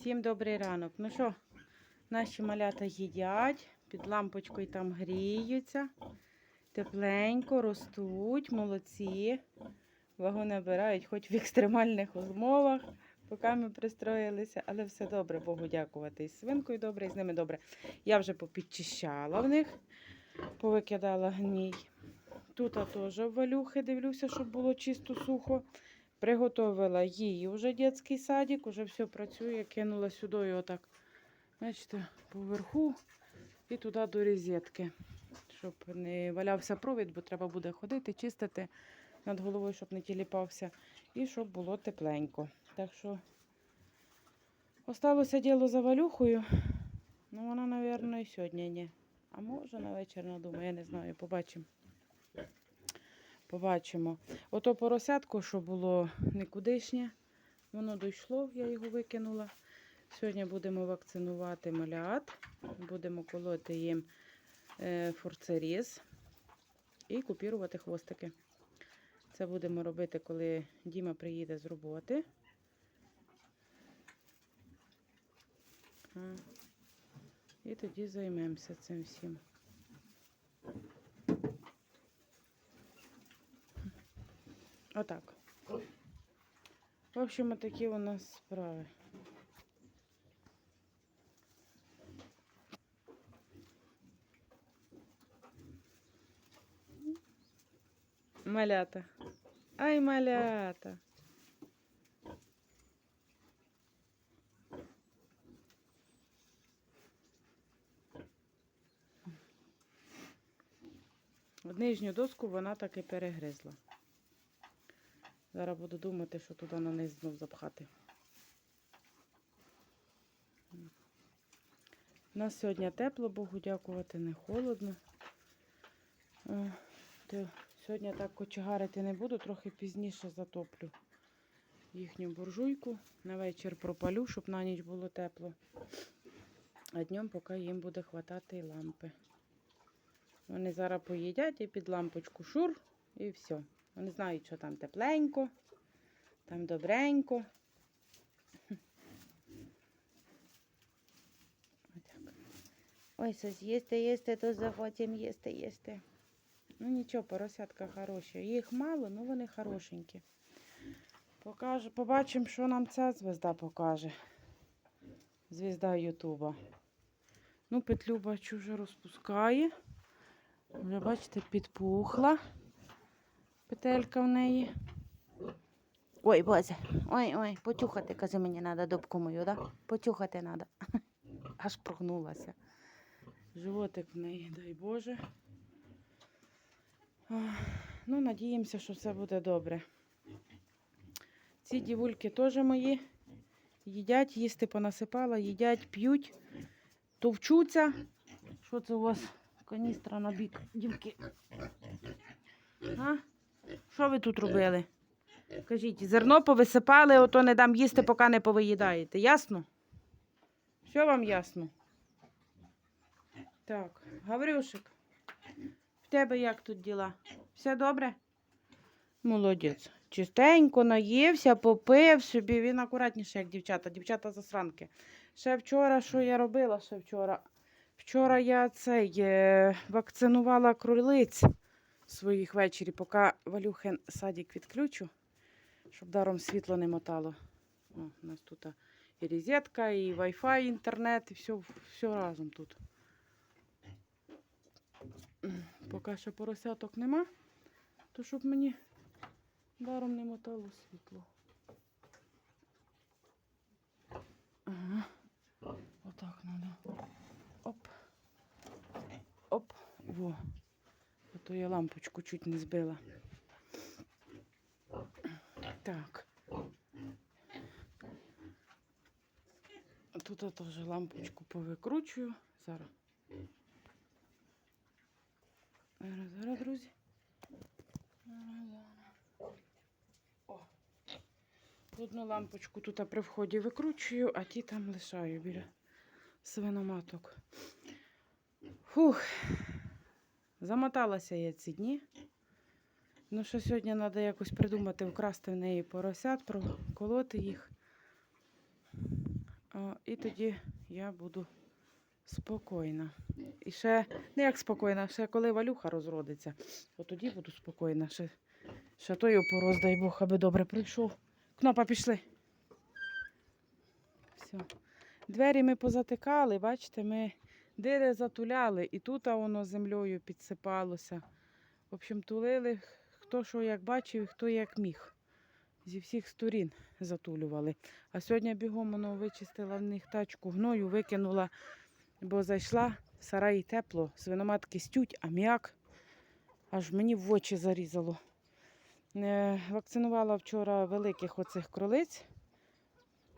Всім добрий ранок. Ну що, наші малята їдять, під лампочкою там гріються, тепленько, ростуть, молодці. Вагу набирають, хоч в екстремальних умовах, поки ми пристроїлися, але все добре, Богу дякувати. І свинкою добре, і з ними добре. Я вже попідчищала в них, повикидала гній. Тут теж валюхи, дивлюся, щоб було чисто сухо. Приготовила їй вже дитячий садик, уже все працює, кинула сюди отак, бачите, поверху і туди до розетки, щоб не валявся провід, бо треба буде ходити, чистити над головою, щоб не тіліпався, і щоб було тепленько. Так що осталося діло за валюхою. Ну, вона, мабуть, і сьогодні ні. А може на вечір надумаю, я не знаю, побачимо. Побачимо. Ото поросятко, що було никудишнє, воно дійшло, я його викинула. Сьогодні будемо вакцинувати малят, будемо колоти їм е, фурцеріз і купірувати хвостики. Це будемо робити, коли Діма приїде з роботи. І тоді займемося цим всім. Отак. В общем, такі у нас справи. Малята. Ай, малята. От Нижню доску вона так і перегризла. Зараз буду думати, що туди на низ знов запхати. У нас сьогодні тепло, Богу дякувати, не холодно. Сьогодні так кочегарити не буду, трохи пізніше затоплю їхню буржуйку. На вечір пропалю, щоб на ніч було тепло. А днем поки їм буде хватати і лампи. Вони зараз поїдять і під лампочку шур, і все. Вони знають, що там тепленько, там добренько. Ой, щось їсти, їсти, то захотім їсти, їсти. Ну нічого, поросятка хороші. Їх мало, але вони хорошенькі. Покаже, побачимо, що нам ця звезда покаже. Звізда Ютуба. Ну, петлю бачу, вже розпускає. Вже, бачите, підпухла петелька в неї. Ой, Боже, ой, ой, потюхати, каже, мені треба добку мою, да? Потюхати треба. Аж прогнулася. Животик в неї, дай Боже. Ну, надіємося, що все буде добре. Ці дівульки теж мої. Їдять, їсти понасипала, їдять, п'ють, товчуться. Що це у вас каністра на бік, дівки? А? Що ви тут робили? Кажіть, зерно повисипали, ото не дам їсти, поки не повиїдаєте. Ясно? Що вам ясно? Так, Гаврюшик, в тебе як тут діла? Все добре? Молодець. Чистенько наївся, попив собі. Він акуратніше, як дівчата. Дівчата засранки. Ще вчора, що я робила ще вчора? Вчора я цей е, вакцинувала кролиць своїх ввечері, поки Валюхин садик відключу, щоб даром світло не мотало. О, у нас тут і розетка, і Wi-Fi, інтернет, і все, все разом тут. Поки ще поросяток нема, то щоб мені даром не мотало світло. Ага. Отак треба. Оп. Оп. Во. То я лампочку чуть не збила. Так. Тут я теж лампочку повикручую. Зараз. Зараз, зараз, друзі. О. Одну лампочку тут при вході викручую, а ті там лишаю біля свиноматок. Фух. Замоталася я ці дні. Ну, що сьогодні треба якось придумати, вкрасти в неї поросят, проколоти їх. О, і тоді я буду спокійна. І ще, не як спокійна, ще коли валюха розродиться, от тоді буду спокійна. Ще, ще той опороз, дай Бог, аби добре прийшов. Кнопа, пішли. Все. Двері ми позатикали, бачите, ми дири затуляли, і тут воно землею підсипалося. В общем, тулили хто що як бачив, хто як міг. Зі всіх сторін затулювали. А сьогодні бігом воно вичистила в них тачку гною, викинула, бо зайшла, в сараї тепло, свиноматки стють, аміак. Аж мені в очі зарізало. Е, Вакцинувала вчора великих оцих кролиць.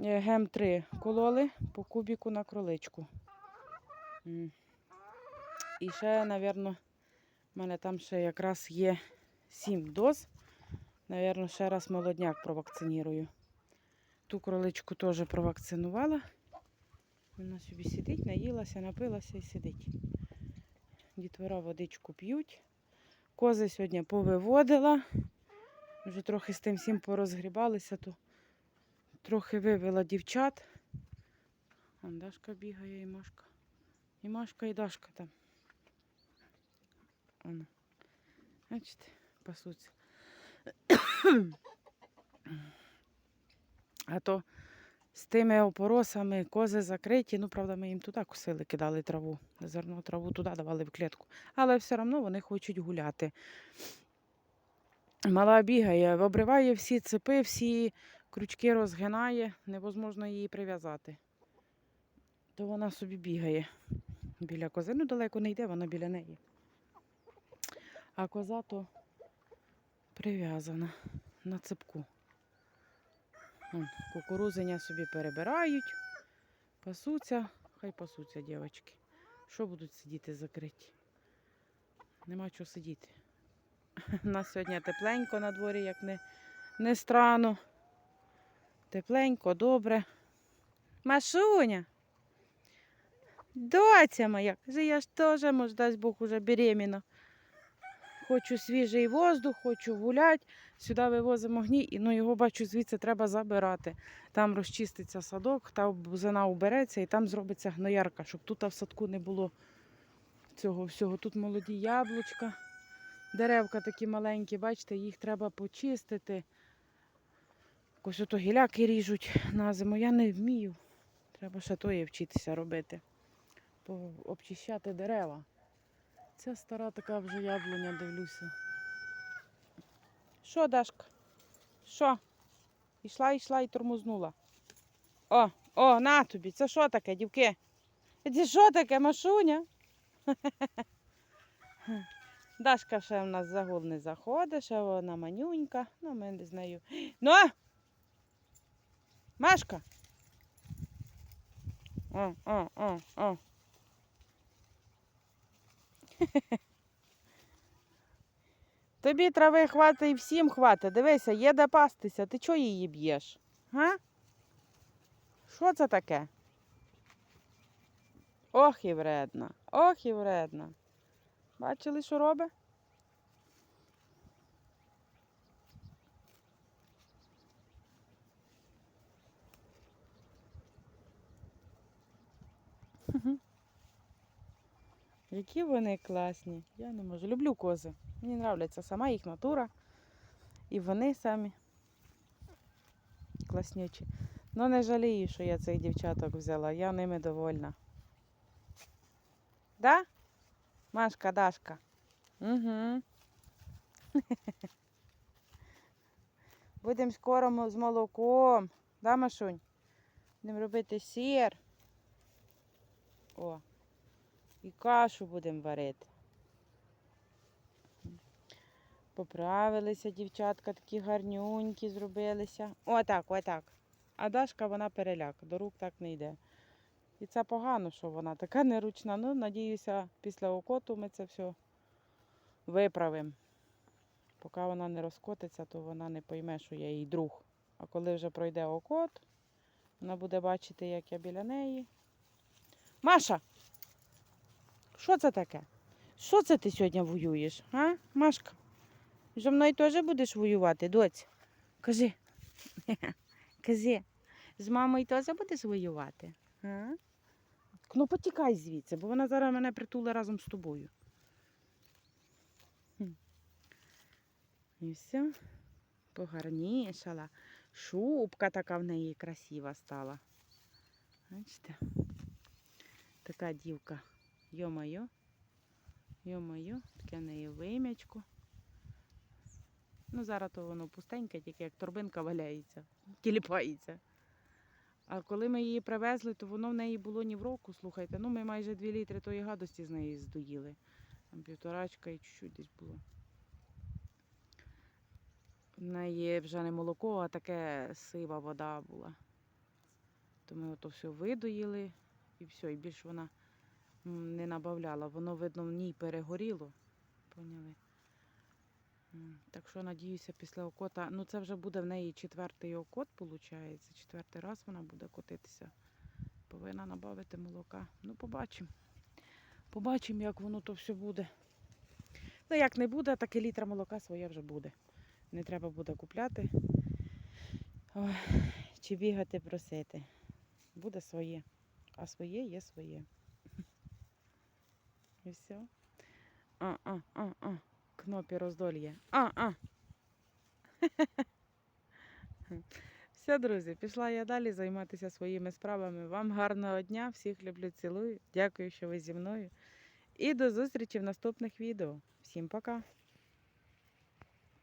Е, Гем-3 кололи по кубіку на кроличку. І ще, напевно, в мене там ще якраз є 7 доз. Навірно, ще раз молодняк провакцинірую. Ту кроличку теж провакцинувала. Вона собі сидить, наїлася, напилася і сидить. Дітвора водичку п'ють. Кози сьогодні повиводила. Вже трохи з тим всім порозгрібалися, то трохи вивела дівчат. Вон Дашка бігає і Машка. І Машка, і Дашка там. Воно. Бачите, пасуться. А то з тими опоросами кози закриті. Ну, правда, ми їм туди косили, кидали траву. Зерно траву туди давали в клітку. Але все одно вони хочуть гуляти. Мала бігає, обриває всі цепи, всі крючки розгинає, невозможно її прив'язати. То вона собі бігає біля кози. Ну, далеко не йде, вона біля неї. А коза то прив'язана на цепку. Вон, кукурузиня собі перебирають, пасуться, хай пасуться, дівчатки. Що будуть сидіти закриті? Нема чого сидіти. У нас сьогодні тепленько на дворі, як не, не странно. Тепленько, добре. Машуня. Доця моя, каже, я ж теж, може, дасть Бог, уже беременна. Хочу свіжий воздух, хочу гуляти. Сюди вивозимо гній, і ну, його бачу, звідси треба забирати. Там розчиститься садок, та бузина убереться і там зробиться гноярка, щоб тут в садку не було цього всього. Тут молоді яблучка, деревка такі маленькі, бачите, їх треба почистити. Ось ото гіляки ріжуть на зиму. Я не вмію. Треба ще тоє вчитися робити. По- Обчищати дерева. Ця стара така вже яблуня, дивлюся. Що, Дашка? Що? Ішла, ішла і тормознула. О, о, на тобі. Це що таке, дівки? Це що таке, Машуня? Дашка ще в нас загул не заходить, ще вона манюнька. Ну, ми з нею. Ну! Машка! О, о, о, о. Тобі трави хватить і всім хватить. Дивися, є де пастися. Ти чого її б'єш? Га? Що це таке? Ох і вредна, ох і вредна. Бачили, що робить? Які вони класні. Я не можу. Люблю кози. Мені подобається сама їх натура. І вони самі класнючі. Ну не жалію, що я цих дівчаток взяла. Я ними довольна. Да? Машка, Дашка. Угу. Будемо скоро з молоком. Да, Машунь? Будемо робити сир. О. І кашу будемо варити. Поправилися дівчатка, такі гарнюнькі зробилися. Отак, отак. А Дашка вона переляк, до рук так не йде. І це погано, що вона така неручна. Ну, надіюся, після окоту ми це все виправимо. Поки вона не розкотиться, то вона не пойме, що я їй друг. А коли вже пройде окот, вона буде бачити, як я біля неї. Маша! Що це таке? Що це ти сьогодні воюєш? А, Машка? Зі мною теж будеш воювати, доць? Кажи. Кажи. З мамою теж будеш воювати? А? Ну потікай звідси, бо вона зараз мене притула разом з тобою. І все. Погарнішала. Шубка така в неї красива стала. Бачите? Така дівка. Йо-моє. Йо-моє, таке в неї вим'ячко. Ну, зараз то воно пустеньке, тільки як торбинка валяється, тіліпається. А коли ми її привезли, то воно в неї було ні в року, слухайте. Ну, ми майже 2 літри тої гадості з неї здоїли. Там півторачка і чуть-чуть десь було. В неї вже не молоко, а таке сива вода була. То ми ото все видоїли і все, і більше вона не набавляла. Воно, видно, в ній перегоріло. Поняли? Так що, надіюся, після окота. Ну, це вже буде в неї четвертий окот, виходить. Четвертий раз вона буде котитися. Повинна набавити молока. Ну, побачимо. Побачимо, як воно то все буде. Ну, як не буде, так і літра молока своє вже буде. Не треба буде купляти. Ой, чи бігати просити. Буде своє. А своє є своє. І все. А, а, а, а. Кнопі роздольє. А, а. Все, друзі, пішла я далі займатися своїми справами. Вам гарного дня, всіх люблю, цілую. Дякую, що ви зі мною. І до зустрічі в наступних відео. Всім пока!